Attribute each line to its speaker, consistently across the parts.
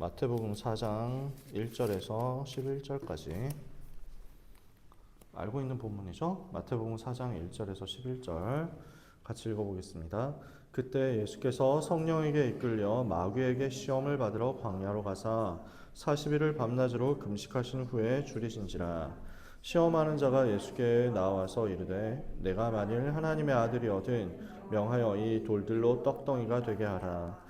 Speaker 1: 마태복음 4장 1절에서 11절까지 알고 있는 본문이죠. 마태복음 4장 1절에서 11절 같이 읽어보겠습니다. 그때 예수께서 성령에게 이끌려 마귀에게 시험을 받으러 광야로 가사 40일을 밤낮으로 금식하신 후에 줄이신지라 시험하는 자가 예수께 나와서 이르되 내가 만일 하나님의 아들이거든 명하여 이 돌들로 떡덩이가 되게 하라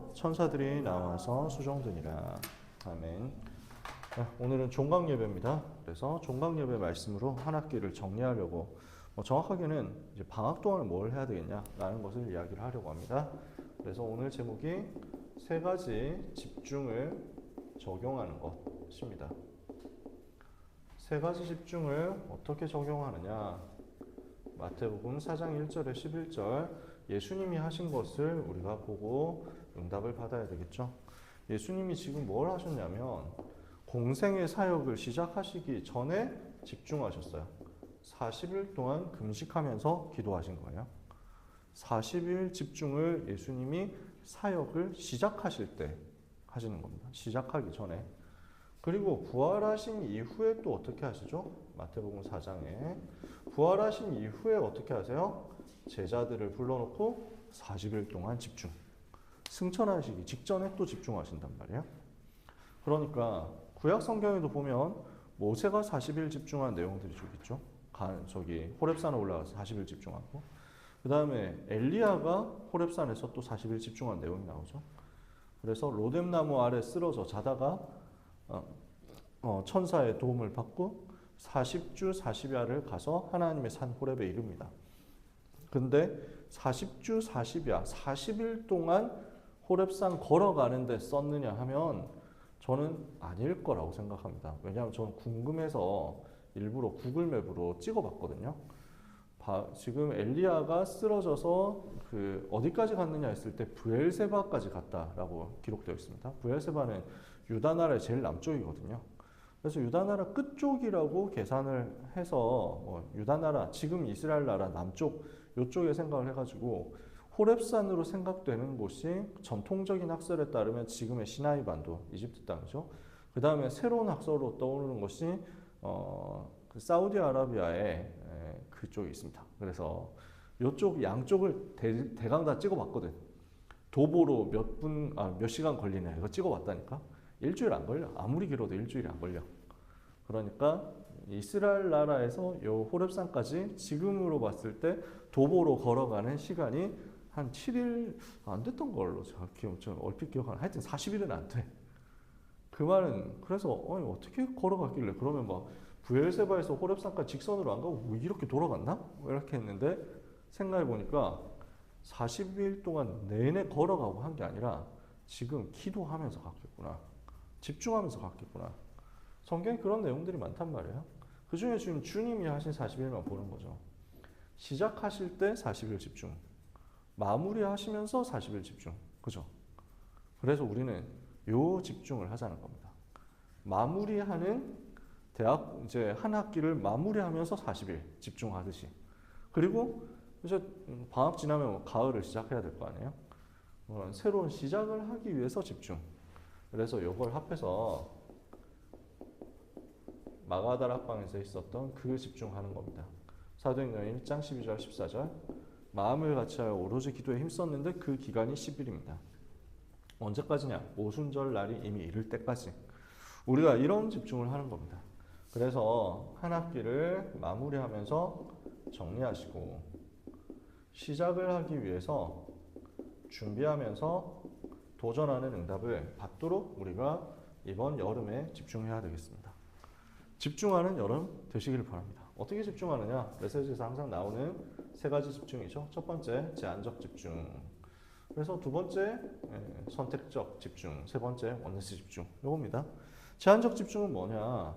Speaker 1: 천사들이 나와서 수종드니라 아멘. 자, 오늘은 종강 예배입니다. 그래서 종강 예배 말씀으로 한 학기를 정리하려고 뭐 정확하게는 이제 방학 동안 뭘 해야 되겠냐라는 것을 이야기를 하려고 합니다. 그래서 오늘 제목이 세 가지 집중을 적용하는 것입니다. 세 가지 집중을 어떻게 적용하느냐? 마태복음 4장 1절에 11절 예수님이 하신 것을 우리가 보고 응답을 받아야 되겠죠. 예수님이 지금 뭘 하셨냐면 공생의 사역을 시작하시기 전에 집중하셨어요. 40일 동안 금식하면서 기도하신 거예요. 40일 집중을 예수님이 사역을 시작하실 때 하시는 겁니다. 시작하기 전에. 그리고 부활하신 이후에 또 어떻게 하시죠? 마태복음 4장에 부활하신 이후에 어떻게 하세요? 제자들을 불러놓고 40일 동안 집중. 승천하시기 직전에 또 집중하신단 말이에요. 그러니까 구약 성경에도 보면 모세가 40일 집중한 내용들이 좀 있죠. 가, 저기 호렙산에 올라가서 40일 집중하고 그 다음에 엘리야가 호렙산에서 또 40일 집중한 내용이 나오죠. 그래서 로뎀나무 아래 쓰러져 자다가 어, 어, 천사의 도움을 받고 40주 40야를 가서 하나님의 산 호렙에 이릅니다. 근데 40주 40야 40일 동안 호렙산 걸어가는데 썼느냐 하면 저는 아닐 거라고 생각합니다. 왜냐하면 저는 궁금해서 일부러 구글맵으로 찍어봤거든요. 바, 지금 엘리야가 쓰러져서 그 어디까지 갔느냐 했을 때 부엘세바까지 갔다라고 기록되어 있습니다. 부엘세바는 유다 나라의 제일 남쪽이거든요. 그래서 유다 나라 끝쪽이라고 계산을 해서 뭐 유다 나라 지금 이스라엘 나라 남쪽 요쪽에 생각을 해가지고 호렙산으로 생각되는 곳이 전통적인 학설에 따르면 지금의 시나이 반도, 이집트 땅이죠. 그 다음에 새로운 학설로 떠오르는 것이 어, 그 사우디아라비아의 에, 그쪽에 있습니다. 그래서 이쪽 양쪽을 대, 대강 다 찍어봤거든. 도보로 몇 분, 아, 몇 시간 걸리냐 이거 찍어봤다니까. 일주일 안 걸려. 아무리 길어도 일주일이 안 걸려. 그러니까 이스라엘 나라에서 요 호렙산까지 지금으로 봤을 때 도보로 걸어가는 시간이 한 7일 안 됐던 걸로 제가 기억, 좀 얼핏 기억하는 하여튼 40일은 안 돼. 그 말은 그래서 아니 어떻게 걸어갔길래 그러면 막 부엘세바에서 호렙산까지 직선으로 안 가고 뭐 이렇게 돌아갔나? 이렇게 했는데 생각해 보니까 40일 동안 내내 걸어가고 한 게 아니라 지금 기도하면서 갔겠구나. 집중하면서 갔겠구나. 성경에 그런 내용들이 많단 말이에요. 그 중에 지금 주님이 하신 40일만 보는 거죠. 시작하실 때 40일 집중. 마무리하시면서 40일 집중. 그죠? 그래서 우리는 요 집중을 하자는 겁니다. 마무리하는 대학 이제 한 학기를 마무리하면서 40일 집중하듯이. 그리고 이제 방학 지나면 가을을 시작해야 될 거 아니에요? 그런 새로운 시작을 하기 위해서 집중. 그래서 이걸 합해서 마가다락방에서 있었던 그 집중하는 겁니다. 사도행전 1장 12절 14절 마음을 같이하여 오로지 기도에 힘썼는데 그 기간이 10일입니다. 언제까지냐? 오순절 날이 이미 이를 때까지. 우리가 이런 집중을 하는 겁니다. 그래서 한 학기를 마무리하면서 정리하시고 시작을 하기 위해서 준비하면서 도전하는 응답을 받도록 우리가 이번 여름에 집중해야 되겠습니다. 집중하는 여름 되시길 바랍니다. 어떻게 집중하느냐? 메시지에서 항상 나오는 세 가지 집중이죠. 첫 번째, 제한적 집중. 그래서 두 번째, 예, 선택적 집중. 세 번째, 원네스 집중. 요겁니다. 제한적 집중은 뭐냐?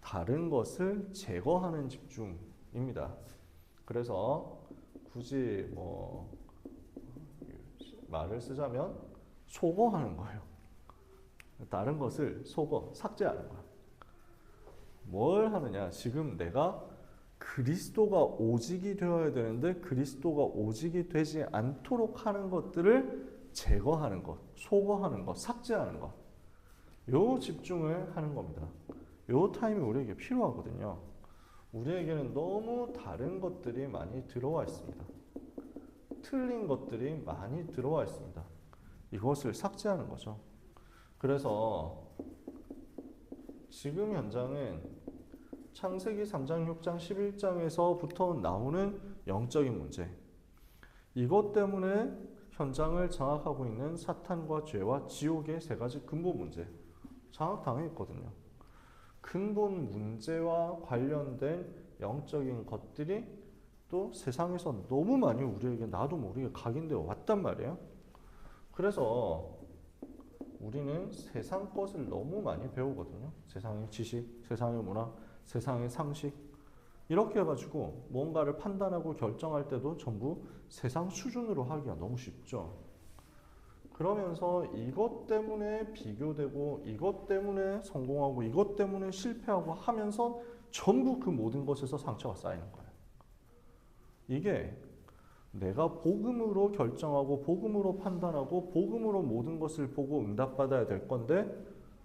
Speaker 1: 다른 것을 제거하는 집중입니다. 그래서 굳이 뭐 말을 쓰자면 소거하는 거예요. 다른 것을 소거, 삭제하는 거야. 뭘 하느냐? 지금 내가 그리스도가 오직이 되어야 되는데 그리스도가 오직이 되지 않도록 하는 것들을 제거하는 것, 소거하는 것, 삭제하는 것. 요 집중을 하는 겁니다. 요 타임이 우리에게 필요하거든요. 우리에게는 너무 다른 것들이 많이 들어와 있습니다. 틀린 것들이 많이 들어와 있습니다. 이것을 삭제하는 거죠. 그래서 지금 현장은 창세기 3장, 6장, 11장에서부터 나오는 영적인 문제. 이것 때문에 현장을 장악하고 있는 사탄과 죄와 지옥의 세 가지 근본 문제. 장악당해 있거든요. 근본 문제와 관련된 영적인 것들이 또 세상에서 너무 많이 우리에게 나도 모르게 각인되어 왔단 말이에요. 그래서 우리는 세상 것을 너무 많이 배우거든요. 세상의 지식, 세상의 문화, 세상의 상식. 이렇게 해가지고 뭔가를 판단하고 결정할 때도 전부 세상 수준으로 하기가 너무 쉽죠. 그러면서 이것 때문에 비교되고 이것 때문에 성공하고 이것 때문에 실패하고 하면서 전부 그 모든 것에서 상처가 쌓이는 거예요. 이게 내가 복음으로 결정하고 복음으로 판단하고 복음으로 모든 것을 보고 응답받아야 될 건데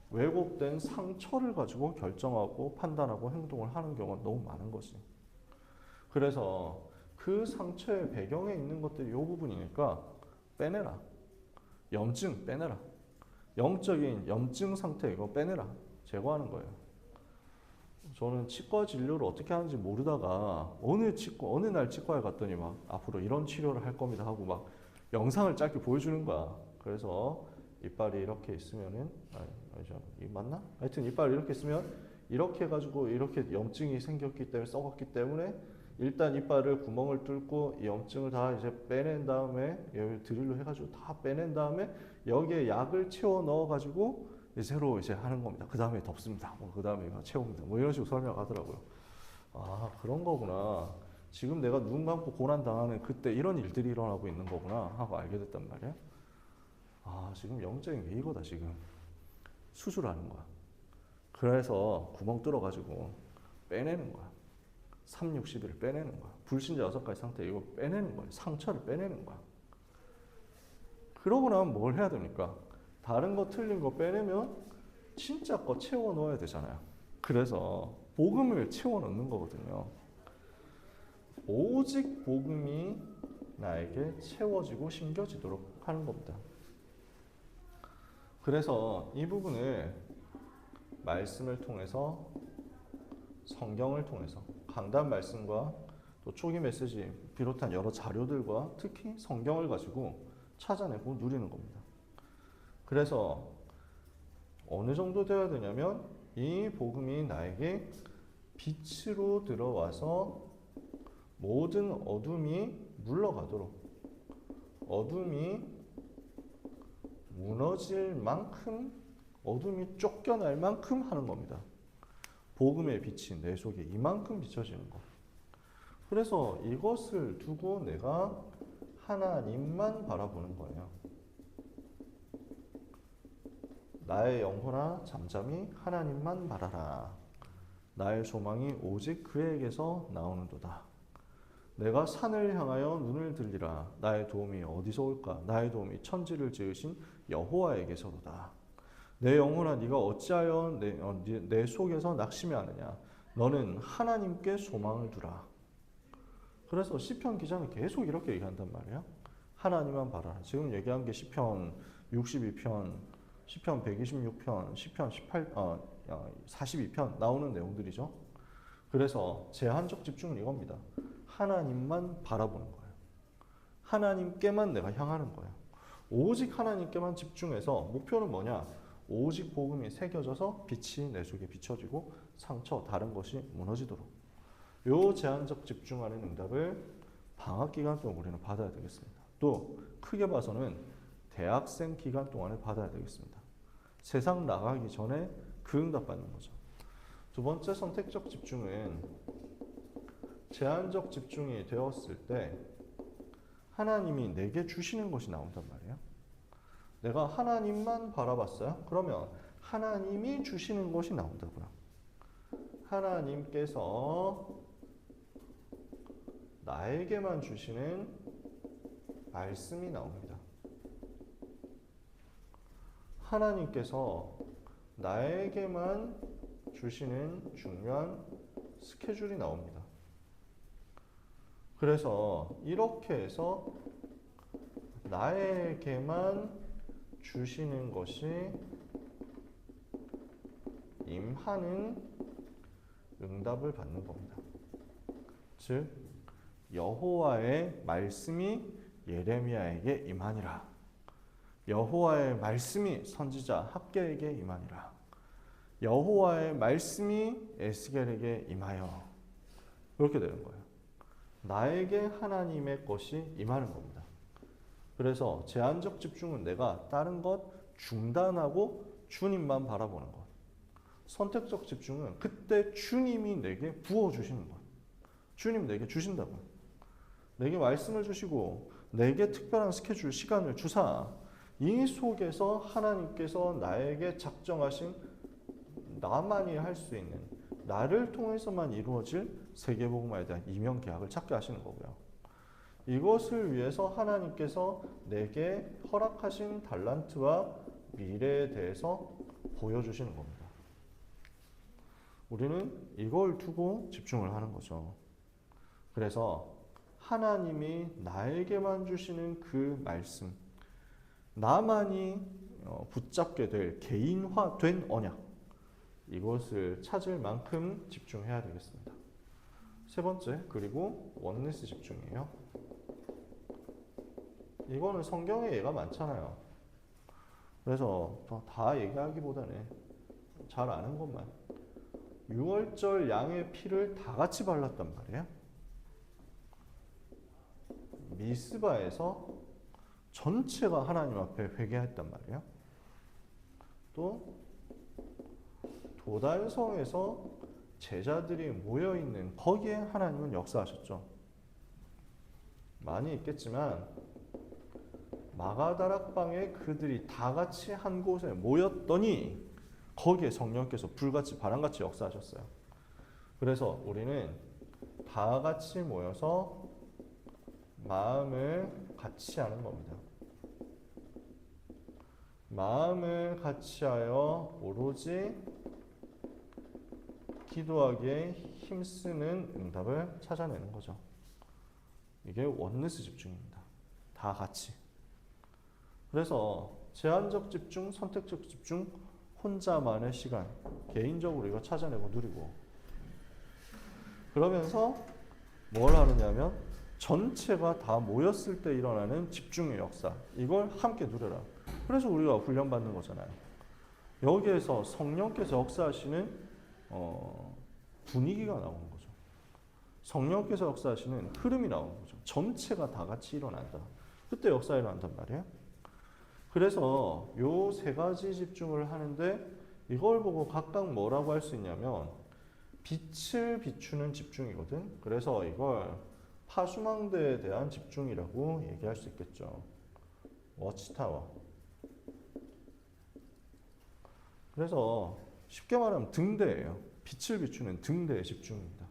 Speaker 1: 왜곡된 상처를 가지고 결정하고 판단하고 행동을 하는 경우가 너무 많은 거지. 그래서 그 상처의 배경에 있는 것들이 이 부분이니까 빼내라. 염증 빼내라. 영적인 염증 상태 이거 빼내라. 제거하는 거예요. 저는 치과 진료를 어떻게 하는지 모르다가 어느 치과 어느 날 치과에 갔더니 막 앞으로 이런 치료를 할 겁니다 하고 막 영상을 짧게 보여주는 거야. 그래서 이빨이 이렇게 있으면은 아니, 아니죠. 이 맞나? 하여튼 이빨 이렇게 있으면 이렇게 해가지고 이렇게 염증이 생겼기 때문에 썩었기 때문에 일단 이빨을 구멍을 뚫고 이 염증을 다 이제 빼낸 다음에 여기 드릴로 해가지고 다 빼낸 다음에 여기에 약을 채워 넣어가지고 이제 새로 이제 하는 겁니다. 그 다음에 덮습니다. 뭐 그 다음에 채웁니다. 뭐 이런 식으로 설명하더라고요. 아 그런 거구나. 지금 내가 눈 감고 고난 당하는 그때 이런 일들이 일어나고 있는 거구나 하고 알게 됐단 말이야. 아 지금 영적인 게 이거다 지금 수술하는 거야. 그래서 구멍 뚫어가지고 빼내는 거야. 3, 60일을 빼내는 거야. 불신자 여섯 가지 상태 이거 빼내는 거야. 상처를 빼내는 거야. 그러고 나면 뭘 해야 됩니까? 다른 거 틀린 거 빼내면 진짜 거 채워 넣어야 되잖아요. 그래서 복음을 채워 넣는 거거든요. 오직 복음이 나에게 채워지고 심겨지도록 하는 겁니다. 그래서 이 부분을 말씀을 통해서 성경을 통해서 강단 말씀과 또 초기 메시지 비롯한 여러 자료들과 특히 성경을 가지고 찾아내고 누리는 겁니다. 그래서 어느 정도 되어야 되냐면 이 복음이 나에게 빛으로 들어와서 모든 어둠이 물러가도록 어둠이 무너질 만큼 어둠이 쫓겨날 만큼 하는 겁니다. 복음의 빛이 내 속에 이만큼 비춰지는 것. 그래서 이것을 두고 내가 하나님만 바라보는 거예요. 나의 영혼아 잠잠히 하나님만 바라라. 나의 소망이 오직 그에게서 나오는도다. 내가 산을 향하여 눈을 들리라. 나의 도움이 어디서 올까? 나의 도움이 천지를 지으신 여호와에게서로다. 내 영혼아 네가 어찌하여 내, 어, 네- 내 속에서 낙심해하느냐? 너는 하나님께 소망을 두라. 그래서 시편 기자는 계속 이렇게 얘기한단 말이에요. 하나님만 바라라. 지금 얘기한 게 시편 62편 시편 126편, 시편 18, 어, 42편 나오는 내용들이죠. 그래서 제한적 집중은 이겁니다. 하나님만 바라보는 거예요. 하나님께만 내가 향하는 거예요. 오직 하나님께만 집중해서 목표는 뭐냐? 오직 복음이 새겨져서 빛이 내 속에 비춰지고 상처 다른 것이 무너지도록. 요 제한적 집중하는 응답을 방학 기간 동안 우리는 받아야 되겠습니다. 또 크게 봐서는 대학생 기간 동안에 받아야 되겠습니다. 세상 나가기 전에 그 응답 받는 거죠. 두 번째 선택적 집중은 제한적 집중이 되었을 때 하나님이 내게 주시는 것이 나온단 말이에요. 내가 하나님만 바라봤어요. 그러면 하나님이 주시는 것이 나온다고요. 하나님께서 나에게만 주시는 말씀이 나옵니다. 하나님께서 나에게만 주시는 중요한 스케줄이 나옵니다. 그래서 이렇게 해서 나에게만 주시는 것이 임하는 응답을 받는 겁니다. 즉 여호와의 말씀이 예레미야에게 임하니라. 여호와의 말씀이 선지자 학계에게 임하니라. 여호와의 말씀이 에스겔에게 임하여 그렇게 되는 거예요. 나에게 하나님의 것이 임하는 겁니다. 그래서 제한적 집중은 내가 다른 것 중단하고 주님만 바라보는 것. 선택적 집중은 그때 주님이 내게 부어 주시는 것. 주님 내게 주신다고요. 내게 말씀을 주시고 내게 특별한 스케줄 시간을 주사 이 속에서 하나님께서 나에게 작정하신 나만이 할 수 있는 나를 통해서만 이루어질 세계복음화에 대한 이명 계약을 찾게 하시는 거고요. 이것을 위해서 하나님께서 내게 허락하신 달란트와 미래에 대해서 보여주시는 겁니다. 우리는 이걸 두고 집중을 하는 거죠. 그래서 하나님이 나에게만 주시는 그 말씀, 나만이 어, 붙잡게 될 개인화된 언약, 이것을 찾을 만큼 집중해야 되겠습니다. 세 번째, 그리고 원네스 집중이에요. 이거는 성경에 예가 많잖아요. 그래서 다 얘기하기보다는 잘 아는 것만. 6월절 양의 피를 다 같이 발랐단 말이에요. 미스바에서 전체가 하나님 앞에 회개했단 말이에요. 또 도단성에서 제자들이 모여 있는 거기에 하나님은 역사하셨죠. 많이 있겠지만 마가다락방에 그들이 다 같이 한 곳에 모였더니 거기에 성령께서 불같이 바람같이 역사하셨어요. 그래서 우리는 다 같이 모여서 마음을 같이 하는 겁니다. 마음을 같이 하여 오로지 기도하기에 힘쓰는 응답을 찾아내는 거죠. 이게 원네스 집중입니다. 다 같이. 그래서 제한적 집중, 선택적 집중, 혼자만의 시간, 개인적으로 이거 찾아내고 누리고. 그러면서 뭘 하느냐면 전체가 다 모였을 때 일어나는 집중의 역사. 이걸 함께 누려라. 그래서 우리가 훈련받는 거잖아요. 여기에서 성령께서 역사하시는 어, 분위기가 나오는 거죠. 성령께서 역사하시는 흐름이 나오는 거죠. 전체가 다 같이 일어난다. 그때 역사 일어난단 말이에요. 그래서 요 세 가지 집중을 하는데 이걸 보고 각각 뭐라고 할 수 있냐면 빛을 비추는 집중이거든. 그래서 이걸 파수망대에 대한 집중이라고 얘기할 수 있겠죠. 워치타워. 그래서 쉽게 말하면 등대예요. 빛을 비추는 등대의 집중입니다.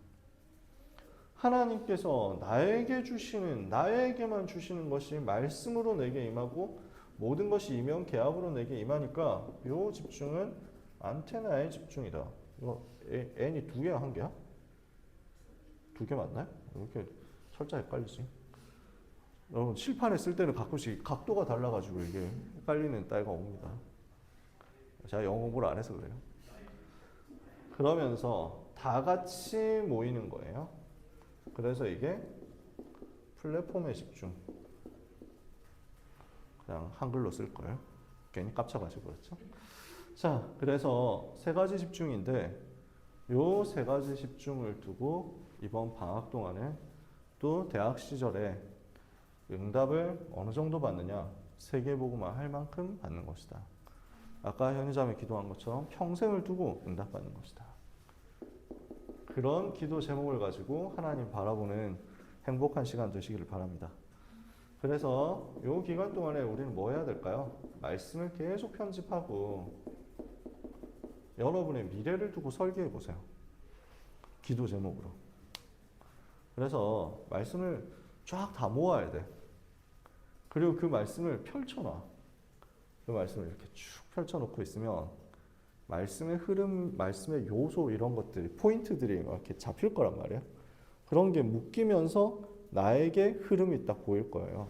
Speaker 1: 하나님께서 나에게 주시는 나에게만 주시는 것이 말씀으로 내게 임하고 모든 것이 이면 계약으로 내게 임하니까 요 집중은 안테나의 집중이다. 이거 n이 두 개야 한 개야? 두 개 맞나요? 이렇게 철자 헷갈리지. 여러분 칠판에 쓸 때는 가끔씩 각도가 달라가지고 이게 헷갈리는 때가 옵니다. 제가 영어 공부를 안 해서 그래요. 그러면서 다 같이 모이는 거예요. 그래서 이게 플랫폼의 집중. 그냥 한글로 쓸 거예요. 괜히 깝쳐가지고 그렇죠. 자, 그래서 세 가지 집중인데 요 세 가지 집중을 두고 이번 방학 동안에 또 대학 시절에 응답을 어느 정도 받느냐 세계 보고만 할 만큼 받는 것이다. 아까 현희자매 기도한 것처럼 평생을 두고 응답받는 것이다. 그런 기도 제목을 가지고 하나님 바라보는 행복한 시간 되시기를 바랍니다. 그래서 이 기간 동안에 우리는 뭐 해야 될까요? 말씀을 계속 편집하고 여러분의 미래를 두고 설계해 보세요. 기도 제목으로. 그래서 말씀을 쫙 다 모아야 돼. 그리고 그 말씀을 펼쳐놔. 그 말씀을 이렇게 쭉 펼쳐놓고 있으면 말씀의 흐름, 말씀의 요소 이런 것들이 포인트들이 이렇게 잡힐 거란 말이에요. 그런 게 묶이면서 나에게 흐름이 딱 보일 거예요.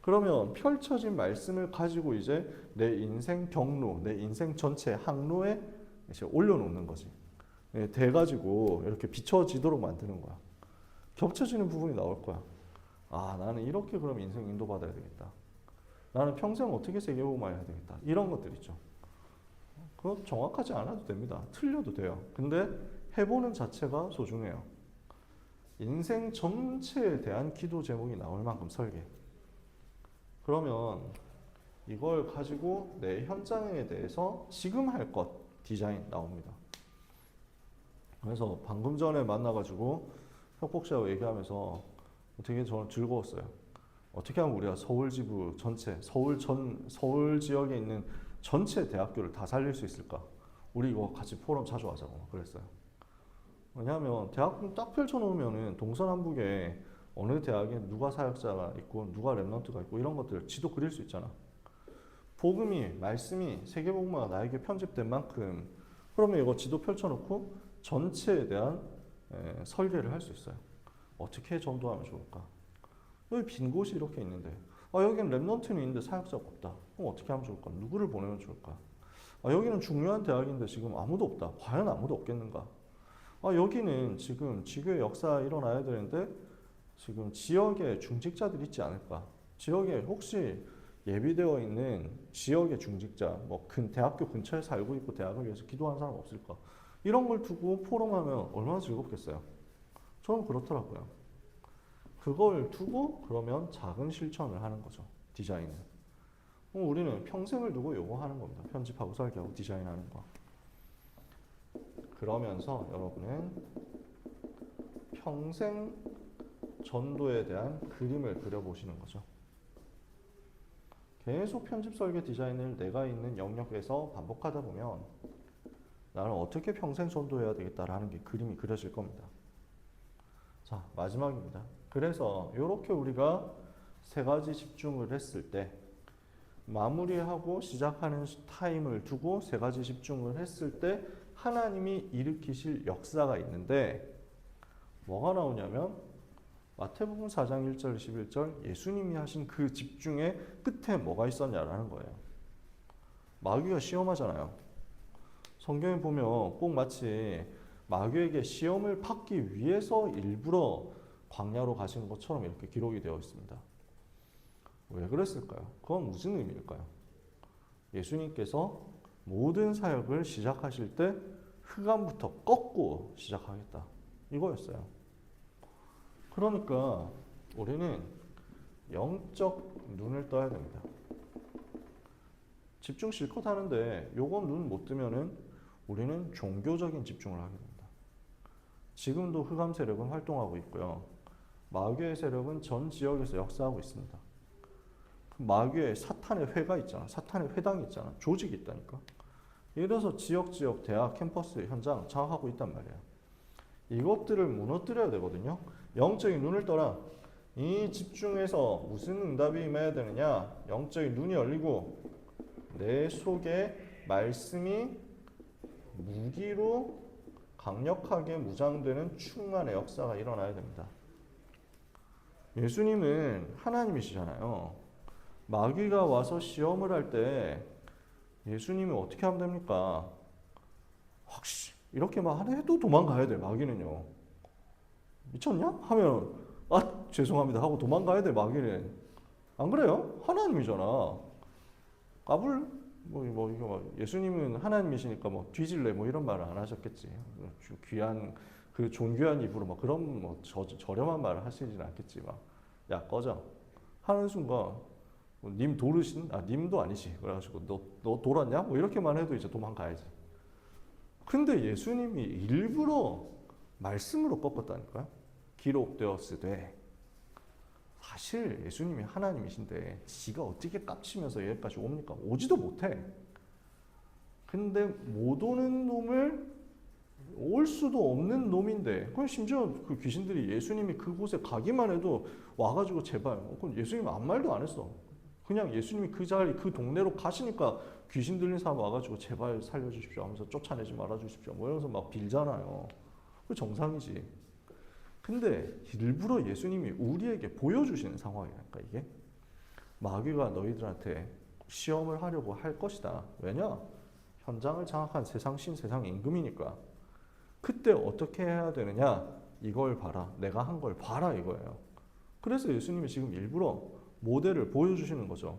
Speaker 1: 그러면 펼쳐진 말씀을 가지고 이제 내 인생 경로, 내 인생 전체 항로에 이제 올려놓는 거지. 예, 돼가지고 이렇게 비춰지도록 만드는 거야. 겹쳐지는 부분이 나올 거야. 아, 나는 이렇게 그럼 인생 인도받아야 되겠다. 나는 평생 어떻게 세계보고만 해야 되겠다. 이런 것들 있죠. 그거 정확하지 않아도 됩니다. 틀려도 돼요. 근데 해보는 자체가 소중해요. 인생 전체에 대한 기도 제목이 나올 만큼 설계. 그러면 이걸 가지고 내 현장에 대해서 지금 할 것 디자인 나옵니다. 그래서 방금 전에 만나가지고 협복 씨하고 얘기하면서 되게 저는 즐거웠어요. 어떻게 하면 우리가 서울 지부 전체, 서울 전 서울 지역에 있는 전체 대학교를 다 살릴 수 있을까? 우리 이거 같이 포럼 자주 하자고 막 그랬어요. 왜냐하면 대학교 딱 펼쳐놓으면은 동서남북에 어느 대학에 누가 사역자가 있고 누가 랩런트가 있고 이런 것들 지도 그릴 수 있잖아. 복음이 말씀이 세계복음화가 나에게 편집된 만큼 그러면 이거 지도 펼쳐놓고 전체에 대한 에, 설계를 할 수 있어요. 어떻게 전도하면 좋을까? 여기 빈 곳이 이렇게 있는데 아 여기는 랩런트는 있는데 사역자가 없다. 그럼 어떻게 하면 좋을까? 누구를 보내면 좋을까? 아 여기는 중요한 대학인데 지금 아무도 없다. 과연 아무도 없겠는가? 아 여기는 지금 지교의 역사 일어나야 되는데 지금 지역에 중직자들 있지 않을까? 지역에 혹시 예비되어 있는 지역의 중직자, 뭐 근 대학교 근처에 살고 있고 대학을 위해서 기도하는 사람 없을까? 이런 걸 두고 포럼하면 얼마나 즐겁겠어요. 저는 그렇더라고요. 그걸 두고 그러면 작은 실천을 하는 거죠. 디자인을. 그럼 우리는 평생을 두고 요거 하는 겁니다. 편집하고 설계하고 디자인하는 거. 그러면서 여러분은 평생 전도에 대한 그림을 그려보시는 거죠. 계속 편집 설계 디자인을 내가 있는 영역에서 반복하다 보면 나는 어떻게 평생 전도해야 되겠다라는 게 그림이 그려질 겁니다. 자, 마지막입니다. 그래서 이렇게 우리가 세 가지 집중을 했을 때 마무리하고 시작하는 타임을 두고 세 가지 집중을 했을 때 하나님이 일으키실 역사가 있는데 뭐가 나오냐면 마태복음 4장 1절 11절 예수님이 하신 그 집중의 끝에 뭐가 있었냐라는 거예요. 마귀가 시험하잖아요. 성경에 보면 꼭 마치 마귀에게 시험을 받기 위해서 일부러 광야로 가신 것처럼 이렇게 기록이 되어 있습니다. 왜 그랬을까요? 그건 무슨 의미일까요? 예수님께서 모든 사역을 시작하실 때 흑암부터 꺾고 시작하겠다. 이거였어요. 그러니까 우리는 영적 눈을 떠야 됩니다. 집중 실컷 하는데 요건 눈 못 뜨면은 우리는 종교적인 집중을 하게 됩니다. 지금도 흑암 세력은 활동하고 있고요. 마귀의 세력은 전 지역에서 역사하고 있습니다. 그 마귀의 사탄의 회가 있잖아. 사탄의 회당이 있잖아. 조직이 있다니까. 들어서 지역 지역 대학 캠퍼스 현장 장악하고 있단 말이에요. 이것들을 무너뜨려야 되거든요. 영적인 눈을 떠라. 이 집중해서 무슨 응답이 임해야 되느냐? 영적인 눈이 열리고 내 속에 말씀이 무기로 강력하게 무장되는 충만의 역사가 일어나야 됩니다. 예수님은 하나님이시잖아요. 마귀가 와서 시험을 할 때 예수님이 어떻게 하면 됩니까? 확실 이렇게만 해도 도망가야 돼 마귀는요. 미쳤냐? 하면 아 죄송합니다 하고 도망가야 돼 마귀는 안 그래요? 하나님이잖아. 까불 뭐, 뭐 이거 뭐 예수님은 하나님이시니까 뭐 뒤질래 뭐 이런 말을 안 하셨겠지. 귀한 그 존귀한 입으로 막 그런 뭐 저, 저렴한 말을 하시진 않겠지 막야 꺼져 하는 순간 뭐님 도르신 아 님도 아니지 그래가지고 너 너 돌았냐 뭐 이렇게만 해도 이제 도망가야지. 근데 예수님이 일부러 말씀으로 꺾었다니까요. 기록되었으되 사실 예수님이 하나님이신데 지가 어떻게 깝치면서 여기까지 옵니까? 오지도 못해. 근데 못 오는 놈을 올 수도 없는 놈인데. 그건 심지어 그 귀신들이 예수님이 그곳에 가기만 해도 와가지고 제발. 어, 그럼 예수님 아무 말도 안 했어. 그냥 예수님이 그 자리 그 동네로 가시니까 귀신 들린 사람 와가지고 제발 살려주십시오 하면서 쫓아내지 말아주십시오. 뭐 이러면서 막 빌잖아요. 그 정상이지. 근데 일부러 예수님이 우리에게 보여주시는 상황이랄까 이게. 마귀가 너희들한테 시험을 하려고 할 것이다. 왜냐? 현장을 장악한 세상 신 세상 임금이니까 그때 어떻게 해야 되느냐? 이걸 봐라. 내가 한 걸 봐라 이거예요. 그래서 예수님이 지금 일부러 모델을 보여주시는 거죠.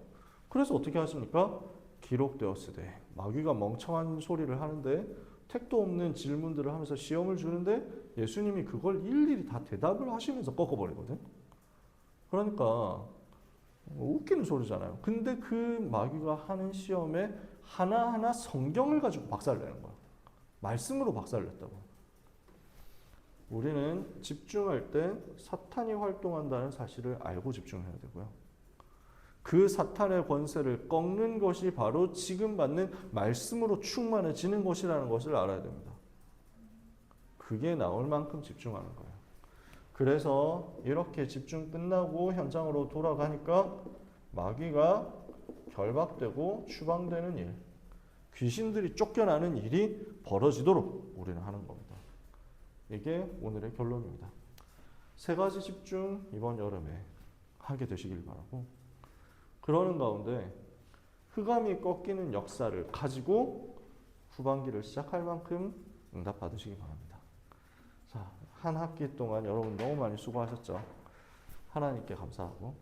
Speaker 1: 그래서 어떻게 하십니까? 기록되었으되 마귀가 멍청한 소리를 하는데 택도 없는 질문들을 하면서 시험을 주는데 예수님이 그걸 일일이 다 대답을 하시면서 꺾어버리거든. 그러니까 웃기는 소리잖아요. 근데 그 마귀가 하는 시험에 하나하나 성경을 가지고 박살내는 거야. 말씀으로 박살냈다고. 우리는 집중할 때 사탄이 활동한다는 사실을 알고 집중해야 되고요. 그 사탄의 권세를 꺾는 것이 바로 지금 받는 말씀으로 충만해지는 것이라는 것을 알아야 됩니다. 그게 나올 만큼 집중하는 거예요. 그래서 이렇게 집중 끝나고 현장으로 돌아가니까 마귀가 결박되고 추방되는 일, 귀신들이 쫓겨나는 일이 벌어지도록 우리는 하는 겁니다. 이게 오늘의 결론입니다. 세 가지 집중 이번 여름에 하게 되시길 바라고 그러는 가운데 흑암이 꺾이는 역사를 가지고 후반기를 시작할 만큼 응답 받으시기 바랍니다. 자, 한 학기 동안 여러분 너무 많이 수고하셨죠. 하나님께 감사하고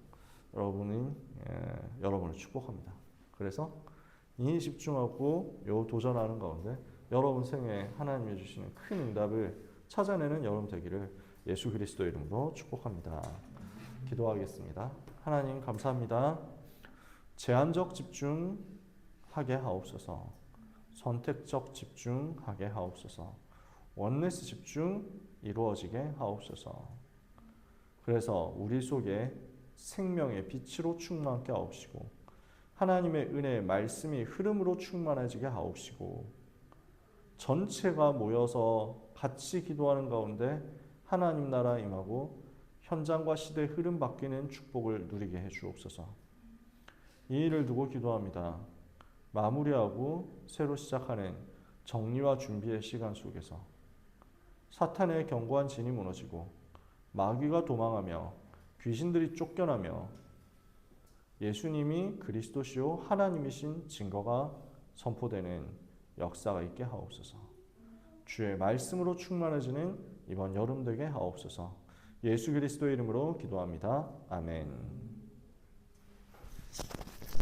Speaker 1: 여러분이 예, 여러분을 축복합니다. 그래서 이 집중하고 요 도전하는 가운데 여러분 생에 하나님이 주시는 큰 응답을 찾아내는 여러분 되기를 예수 그리스도 이름으로 축복합니다. 기도하겠습니다. 하나님 감사합니다. 제한적 집중하게 하옵소서. 선택적 집중하게 하옵소서. 원네스 집중 이루어지게 하옵소서. 그래서 우리 속에 생명의 빛으로 충만케 하옵시고 하나님의 은혜의 말씀이 흐름으로 충만해지게 하옵시고 전체가 모여서 같이 기도하는 가운데 하나님 나라 임하고 현장과 시대 흐름 바뀌는 축복을 누리게 해 주옵소서. 이 일을 두고 기도합니다. 마무리하고 새로 시작하는 정리와 준비의 시간 속에서 사탄의 견고한 진이 무너지고 마귀가 도망하며 귀신들이 쫓겨나며 예수님이 그리스도시요 하나님이신 증거가 선포되는 역사가 있게 하옵소서. 주의 말씀으로 충만해지는 이번 여름 되게 하옵소서. 예수 그리스도의 이름으로 기도합니다. 아멘.